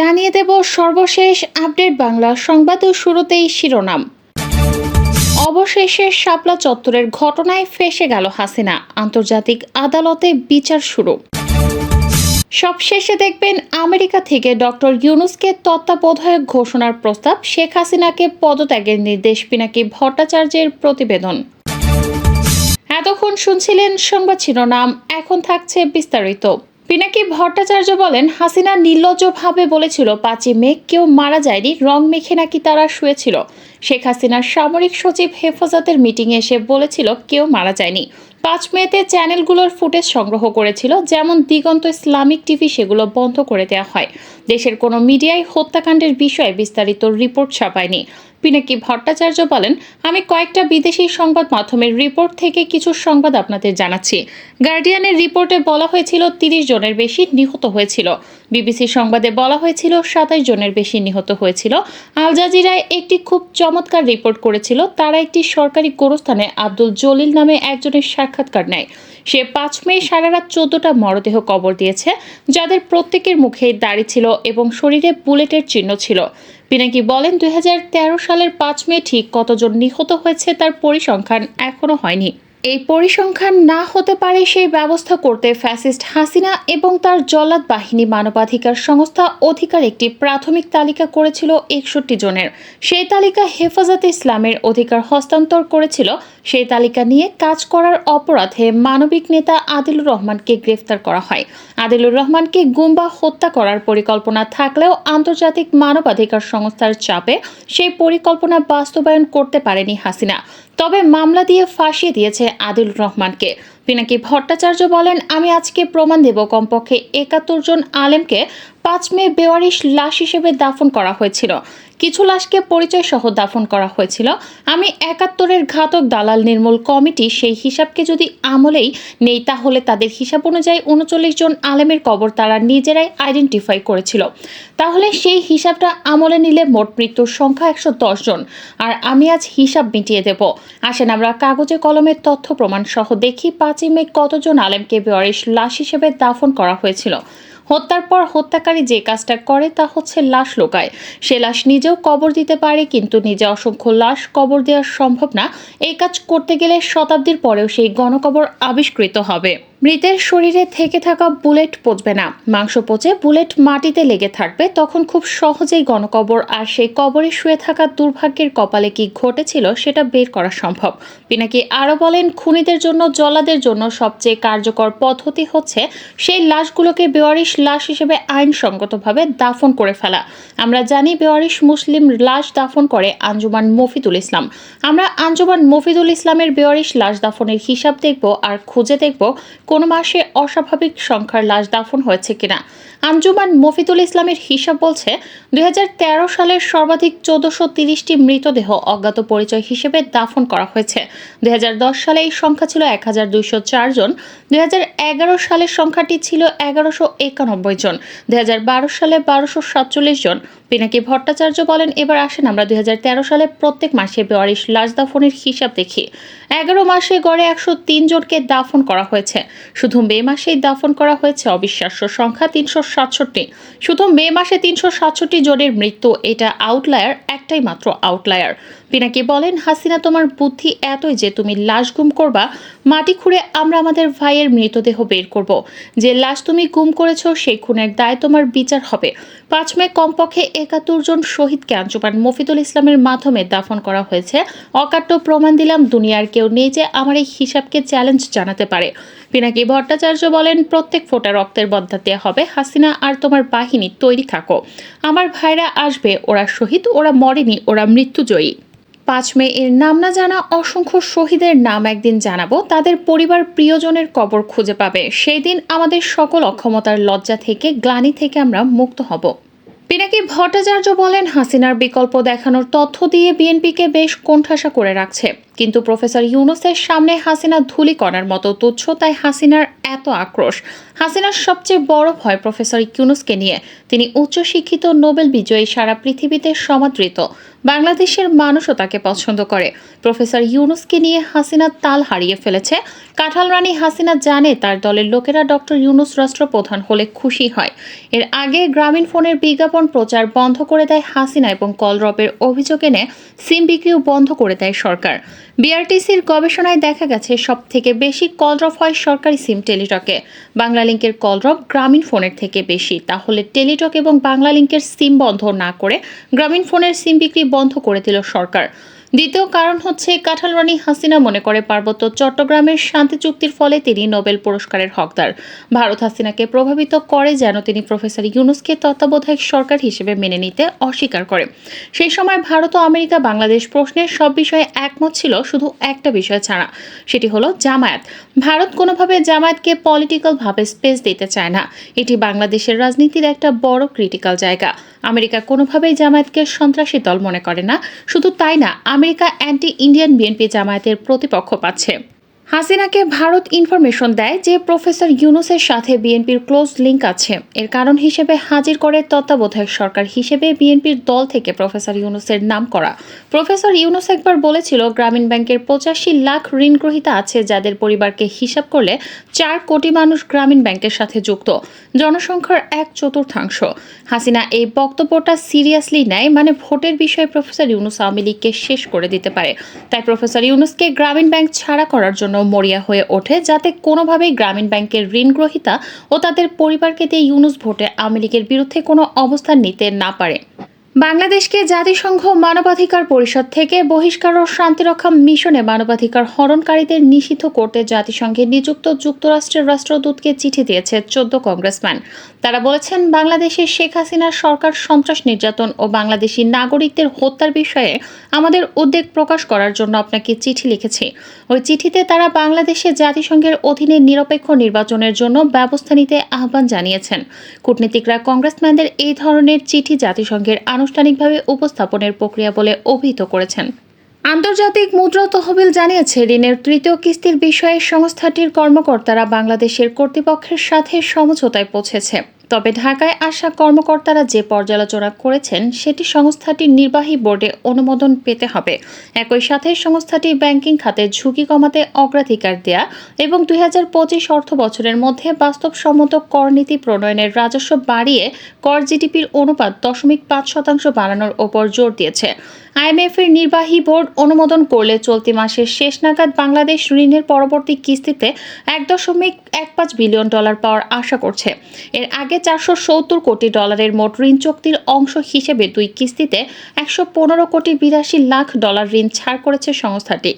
জানিয়ে দেব সর্বশেষ আপডেট বাংলা সংবাদ শুরুতেই শিরোনাম। অবশেষে শাপলা চত্বরের ঘটনায় ফেসে গেল হাসিনা। আন্তর্জাতিক আদালতে বিচার শুরু। সবশেষে দেখবেন আমেরিকা থেকে ডক্টর ইউনুসকে তত্ত্বাবধায়ক ঘোষণার প্রস্তাব, শেখ হাসিনাকে পদত্যাগের নির্দেশ, পিনাকি ভট্টাচার্যের প্রতিবেদন। এতক্ষণ শুনছিলেন সংবাদ শিরোনাম, এখন থাকছে বিস্তারিত। পিনাকি ভট্টাচার্য বলেন, হাসিনা নির্লজ্জভাবে বলেছিল, পাঁচই মে কেউ মারা যায়নি, রং মেখে নাকি তারা শুয়েছিল। শেখ হাসিনার সামরিক সচিব হেফাজতের মিটিংয়ে এসে বলেছিল, কেউ মারা যায়নি। পাঁচ মেতে চ্যানেলগুলোর ফুটেজ সংগ্রহ করেছিল, যেমন দিগন্ত ইসলামিক টিভি সেগুলো বন্ধ করে দেওয়া হয়। দেশের কোনো মিডিয়ায় হত্যাকাণ্ডের বিষয়ে বিস্তারিত রিপোর্ট ছাপায়নি। পিনাকি ভট্টাচার্য বলেন, আমি কয়েকটা বিদেশি সংবাদ মাধ্যমের রিপোর্ট থেকে কিছু সংবাদ আপনাদের জানাচ্ছি। গার্ডিয়ানের রিপোর্টে বলা হয়েছিল, তিরিশ জনের বেশি নিহত হয়েছিল। বিবিসি সংবাদে বলা হয়েছিল সাতাশ জনের বেশি নিহত হয়েছিল। আল জাজিরায় একটি খুব চমৎকার রিপোর্ট করেছিল, তারা একটি সরকারি গোরস্থানে আব্দুল জলিল নামে একজনের সাক্ষাৎকার নেয়। সে পাঁচ মে সারা রাত চোদ্দটা মরদেহ কবর দিয়েছে, যাদের প্রত্যেকের মুখে দাড়ি ছিল এবং শরীরে বুলেটের চিহ্ন ছিল। পিনাকি বলেন, দুই হাজার তেরো সালের পাঁচ মে ঠিক কতজন নিহত হয়েছে তার পরিসংখ্যান এখনও হয়নি। এই পরিসংখ্যান না হতে পারে সেই ব্যবস্থা করতে ফ্যাসিস্ট হাসিনা এবং তার জল্লাদ বাহিনী মানবাধিকার সংস্থা অধিকার একটি প্রাথমিক তালিকা করেছিল একষট্টি জনের। সেই তালিকা হেফাজতে ইসলামের অধিকার হস্তান্তর করেছিল। সেই তালিকা নিয়ে কাজ করার অপরাধে মানবিক নেতা আদিলুর রহমানকে গ্রেফতার করা হয়। আদিলুর রহমানকে গুম্বা হত্যা করার পরিকল্পনা থাকলেও আন্তর্জাতিক মানবাধিকার সংস্থার চাপে সেই পরিকল্পনা বাস্তবায়ন করতে পারেনি হাসিনা। তবে মামলা দিয়ে ফাঁসিয়ে দিয়েছে আদিল রহমানকে। পিনাকি ভট্টাচার্য বলেন, আমি আজকে প্রমাণ দেব কমপক্ষে একাত্তর জন আলেমকে পাঁচ মে বেওয়ারিশ লাশ হিসেবে দাফন করা হয়েছিল। কিছু লাশকে পরিচয় সহ দাফন করা হয়েছিল। আমি একাত্তরের ঘাতক দালাল নির্মূল কমিটি সেই হিসাবকে যদি আমলেই নেই, তাহলে তাদের হিসাব অনুযায়ী উনচল্লিশ জন আলেমের কবর তারা নিজেরাই আইডেন্টিফাই করেছিল। তাহলে সেই হিসাবটা আমলে নিলে মোট মৃত্যুর সংখ্যা একশো দশ জন। আর আমি আজ হিসাব মিটিয়ে দেব। আসেন আমরা কাগজে কলমের তথ্য প্রমাণ সহ দেখি পাঁচই মে কতজন আলেমকে বেওয়ারিশ লাশ হিসেবে দাফন করা হয়েছিল। হত্যার পর হত্যাকারী যে কাজটা করে তা হচ্ছে লাশ লোকায়। সে লাশ নিজেও কবর দিতে পারে, কিন্তু নিজে অসংখ্য লাশ কবর দেওয়া সম্ভব না। এই কাজ করতে গেলে শতাব্দীর পরেও সেই গণকবর আবিষ্কৃত হবে। মৃতের শরীরে থেকে থাকা বুলেট পচবে না। মাংস পচে বুলেট মাটিতে লেগে থাকবে, তখন খুব সহজেই গণকবর আর সেই কবরে শুয়ে থাকা দুর্ভাগ্যের কপালে কি ঘটেছিল সেটা বের করা সম্ভব। পিনাকি আরও বলেন, খুনিদের জন্য জলাদের জন্য সবচেয়ে কার্যকর পদ্ধতি হচ্ছে সেই লাশগুলোকে বেওয়ারিশ লাশ হিসেবে আইনসঙ্গতভাবে দাফন করে ফেলা। আমরা জানি বেওয়ারিশ মুসলিম লাশ দাফন করে আঞ্জুমান মফিদুল ইসলাম। আমরা আঞ্জুমান মফিদুল ইসলামের বেওয়ারিশ লাশ দাফনের হিসাব দেখব আর খুঁজে দেখব কোনো মাসে অস্বাভাবিক সংখ্যার লাশ দাফন হয়েছে কিনা? আঞ্জুমান মফিদুল ইসলামের হিসাব বলছে, দুই সালের সর্বাধিক চোদ্দশো তিরিশটি মৃতদেহ অজ্ঞাত পরিচয় হিসেবে দাফন করা হয়েছে। দুই হাজার দশ সালে এই সংখ্যা ছিল এক হাজার দুইশো চার জন। দুই হাজার এগারো সালের সংখ্যাটি ছিল এগারোশো একানব্বই জন। দুই হাজার বারো সালে বারোশো সাতচল্লিশ জন। পিনাকি ভট্টাচার্য বলেন? এবার আসেন আমরা দুই হাজার তেরো সালে প্রত্যেক মাসে বেওয়ারিশ লাশ দাফনের হিসাব দেখি। এগারো মাসে গড়ে একশো তিন জনকে দাফন করা হয়েছে। শুধু মে মাসেই দাফন করা হয়েছে অবিশ্বাস্য সংখ্যা তিনশো সাতষট্টি। শুধু মে মাসে তিনশো সাতষট্টি জনের মৃত্যু, এটা আউটলায়ার, একটাই মাত্র আউটলায়ার। পিনাকি বলেন, হাসিনা তোমার বুদ্ধি এতই যে তুমি লাশ গুম করবা, মাটি খুঁড়ে আমরা আমাদের ভাইয়ের মৃতদেহ বের করব। যে লাশ তুমি গুম করেছ, সেই খুনের দায় তোমার বিচার হবে। পাঁচ মে কমপক্ষে একাত্তর জন শহীদকে আঞ্চুমান মফিদুল ইসলামের মাধ্যমে দাফন করা হয়েছে। অকাট্য প্রমাণ দিলাম, দুনিয়ার কেউ নেই যে আমার এই হিসাবকে চ্যালেঞ্জ জানাতে পারে। পিনাকি ভট্টাচার্য বলেন, প্রত্যেক ফোটা রক্তের বদ্ধা দেওয়া হবে। হাসিনা, আর তোমার বাহিনী, তৈরি থাকো। আমার ভাইরা আসবে, ওরা শহীদ, ওরা মরেনি, ওরা মৃত্যুজয়ী। পাঁচ মে এর নাম না জানা অসংখ্য শহীদের নাম একদিন জানাব। তাদের পরিবার প্রিয়জনের কবর খুঁজে পাবে। সেই দিন আমাদের সকল অক্ষমতার লজ্জা থেকে, গ্লানি থেকে আমরা মুক্ত হব। পিনাকি ভট্টাচার্য বলেন হাসিনার বিকল্প দেখানোর তথ্য দিয়ে বিএনপিকে বেশ কোণঠাসা করে রাখছে। কিন্তু প্রফেসর ইউনুসের সামনে হাসিনা ধুলি কণার মতো তুচ্ছ, তাই হাসিনার এত আক্রোশ। হাসিনার সবচেয়ে বড় ভয় প্রফেসর ইউনুসকে নিয়ে। তিনি উচ্চশিক্ষিত নোবেল বিজয়ী সারা পৃথিবীতে সমাদৃত। বাংলাদেশের মানুষও তাকে পছন্দ করে। প্রফেসর ইউনুসকে নিয়ে হাসিনা তাল হারিয়ে ফেলেছে। কাঁঠাল রানী হাসিনা জানে তার দলের লোকেরা ডক্টর ইউনুস রাষ্ট্রপ্রধান হলে খুশি হয়। এর আগে গ্রামীণ ফোনের বিজ্ঞাপন প্রচার বন্ধ করে দেয় হাসিনা এবং কলরবের অভিযোগ এনে সিম বিক্রিও বন্ধ করে দেয় সরকার। বিআরটিসির গবেষণায় দেখা গেছে সব থেকে বেশি কল ড্রপ হয় সরকারি সিম টেলিটকে। বাংলা লিঙ্কের ড্রপ গ্রামীণ ফোনের থেকে বেশি। তাহলে টেলিটক এবং বাংলা লিঙ্কের সিম বন্ধ না করে গ্রামীণ ফোনের সিম বিক্রি বন্ধ করে দিল সরকার। দ্বিতীয় কারণ হচ্ছে কাঁঠাল রানী হাসিনা মনে করে পার্বত্য চট্টগ্রামের শান্তি চুক্তির ফলে তিনি নোবেল পুরস্কারের হকদার। ভারত হাসিনাকে প্রভাবিত করে যেন তিনি প্রফেসর ইউনুসকে তত্ত্বাবধায়ক সরকার হিসেবে মেনে নিতে অস্বীকার করে। সেই সময় ভারত ও আমেরিকা বাংলাদেশ প্রশ্নের সব বিষয়ে একমত ছিল, শুধু একটা বিষয় ছাড়া। সেটি হলো জামায়াত। ভারত কোনোভাবে জামায়াতকে পলিটিক্যালভাবে স্পেস দিতে চায় না। এটি বাংলাদেশের রাজনীতির একটা বড় ক্রিটিক্যাল জায়গা। আমেরিকা কোনোভাবেই জামায়াতকে সন্ত্রাসী দল মনে করে না। শুধু তাই না আমেরিকা অ্যান্টি ইন্ডিয়ান বিএনপি জামায়াতের প্রতিপক্ষ পাচ্ছে। হাসিনাকে ভারত ইনফরমেশন দেয় যে প্রফেসর ইউনুসের সাথে বিএনপির ক্লোজ লিংক আছে। এর কারণ হিসেবে হাজির করে তত্ত্বাবধায়ক সরকার হিসেবে বিএনপির দল থেকে প্রফেসর ইউনুসের নাম করা। প্রফেসর ইউনুস একবার বলেছিল, গ্রামীণ ব্যাংকের পঁচাশি লাখ ঋণ গ্রহীতা আছে যাদের পরিবারকে হিসাব করলে চার কোটি মানুষ গ্রামীণ ব্যাংকের সাথে যুক্ত। জনসংখ্যার এক চতুর্থাংশ। হাসিনা এই বক্তব্যটা সিরিয়াসলি নেয় মানে ভোটের বিষয়ে প্রফেসর ইউনুস আওয়ামী লীগকে শেষ করে দিতে পারে। তাই প্রফেসর ইউনুসকে গ্রামীণ ব্যাংক ছাড়া করার জন্য মরিয়া হয়ে ওঠে, যাতে কোনোভাবেই গ্রামীণ ব্যাংকের ঋণ গ্রহীতা ও তাদের পরিবারকে দিয়ে ইউনুস ভোটে আওয়ামী লীগের বিরুদ্ধে কোনো অবস্থান নিতে না পারে। বাংলাদেশকে জাতিসংঘ মানবাধিকার পরিষদ থেকে বহিষ্কার ও শান্তিরক্ষা মিশনে মানবাধিকার হরণকারীদের নিষিদ্ধ করতে জাতিসংঘে নিযুক্ত যুক্তরাষ্ট্রের রাষ্ট্রদূতকে চিঠি দিয়েছে চোদ্দ কংগ্রেসম্যান। তারা বলেছেন বাংলাদেশের শেখ হাসিনার সরকার সন্ত্রাস নির্যাতন ও বাংলাদেশি নাগরিকদের হত্যার বিষয়ে আমাদের উদ্বেগ প্রকাশ করার জন্য আপনাকে চিঠি লিখেছি। ওই চিঠিতে তারা বাংলাদেশে জাতিসংঘের অধীনে নিরপেক্ষ নির্বাচনের জন্য ব্যবস্থা নিতে আহ্বান জানিয়েছেন। কূটনীতিকরা কংগ্রেসম্যানদের এই ধরনের চিঠি জাতিসংঘের আনুষ্ঠানিকভাবে উপস্থাপনের প্রক্রিয়া বলে অভিহিত করেছেন। আন্তর্জাতিক মুদ্রা তহবিল জানিয়েছে, ঋণের তৃতীয় কিস্তির বিষয়ে সংস্থাটির কর্মকর্তারা বাংলাদেশের কর্তৃপক্ষের সাথে সমঝোতায় পৌঁছেছে। তবে ঢাকায় আসা কর্মকর্তারা যে পর্যালোচনা করেছেন, সেটি সংস্থাটির নির্বাহী বোর্ডে অনুমোদন পেতে হবে। একই সাথে সংস্থাটি ব্যাংকিং খাতে ঝুঁকি কমাতে অগ্রাধিকার দেয়া এবং দুই হাজার পঁচিশ অর্থ বছরের মধ্যে বাস্তবসম্মত কর নীতি প্রণয়নের রাজস্ব বাড়িয়ে কর জিডিপির অনুপাত দশমিক পাঁচ শতাংশ বাড়ানোর ওপর জোর দিয়েছে। আইএমএফ এর নির্বাহী বোর্ড অনুমোদন করলে চলতি মাসের শেষ নাগাদ বাংলাদেশ ঋণের পরবর্তী কিস্তিতে এক দশমিক এক পাঁচ বিলিয়ন ডলার পাওয়ার আশা করছে। এর আগে চারশো সত্তর কোটি ডলারের মোট ঋণ চুক্তির অংশ হিসেবে দুই কিস্তিতে একশো পনেরো কোটি বিরাশি লাখ ডলার ঋণ ছাড় করেছে সংস্থাটি।